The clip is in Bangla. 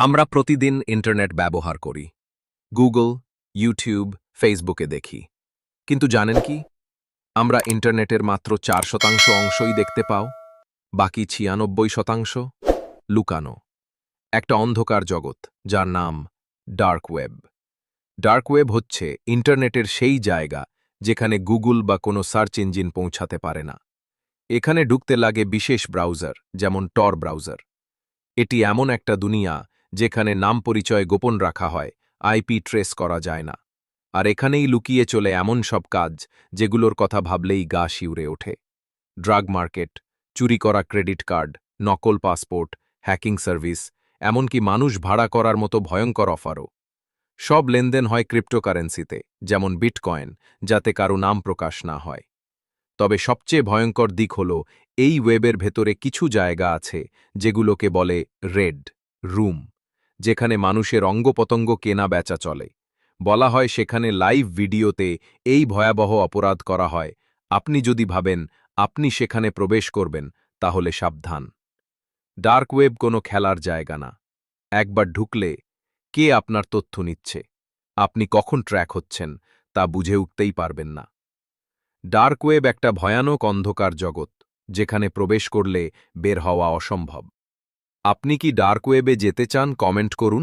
আমরা প্রতিদিন ইন্টারনেট ব্যবহার করি। গুগল, ইউটিউব, ফেসবুকে দেখি। কিন্তু জানেন কি? আমরা ইন্টারনেটের মাত্র চার শতাংশ অংশই দেখতে পাও, বাকি ছিয়ানব্বই শতাংশ লুকানো। একটা অন্ধকার জগৎ, যার নাম ডার্ক ওয়েব। ডার্ক ওয়েব হচ্ছে ইন্টারনেটের সেই জায়গা যেখানে গুগল বা কোনো সার্চ ইঞ্জিন পৌঁছাতে পারে না। এখানে ঢুকতে লাগে বিশেষ ব্রাউজার, যেমন টর ব্রাউজার। এটি এমন একটা দুনিয়া যেখানে নাম পরিচয় গোপন রাখা হয় আইপি ট্রেস করা যায় না। আর এখানেই লুকিয়ে চলে এমন সব কাজ, যেগুলোর কথা ভাবলেই গা শিউরে ওঠে। ড্রাগ মার্কেট, চুরি করা ক্রেডিট কার্ড, নকল পাসপোর্ট, হ্যাকিং সার্ভিস, এমনকি মানুষ ভাড়া করার মতো ভয়ঙ্কর অফারও। সব লেনদেন হয় ক্রিপ্টোকারেন্সিতে, যেমন বিটকয়েন, যাতে কারও নাম প্রকাশ না হয়। তবে সবচেয়ে ভয়ঙ্কর দিক হল, এই ওয়েবের ভেতরে কিছু জায়গা আছে, যেগুলোকে বলে রেড, রুম। যেখানে মানুষের অঙ্গপতঙ্গ কেনা বেচা চলে। বলা হয় সেখানে লাইভ ভিডিওতে এই ভয়াবহ অপরাধ করা হয়। আপনি যদি ভাবেন, আপনি সেখানে প্রবেশ করবেন, তাহলে সাবধান। ডার্ক ওয়েব কোনো খেলার জায়গা না। একবার ঢুকলে কে আপনার তথ্য নিচ্ছে? আপনি কখন ট্র্যাক হচ্ছেন, তা বুঝে উঠতেই পারবেন না। ডার্ক ওয়েব একটা ভয়ানক অন্ধকার জগৎ, যেখানে প্রবেশ করলে বের হওয়া অসম্ভব। আপনি কি ডার্ক ওয়েবে যেতে চান কমেন্ট করুন।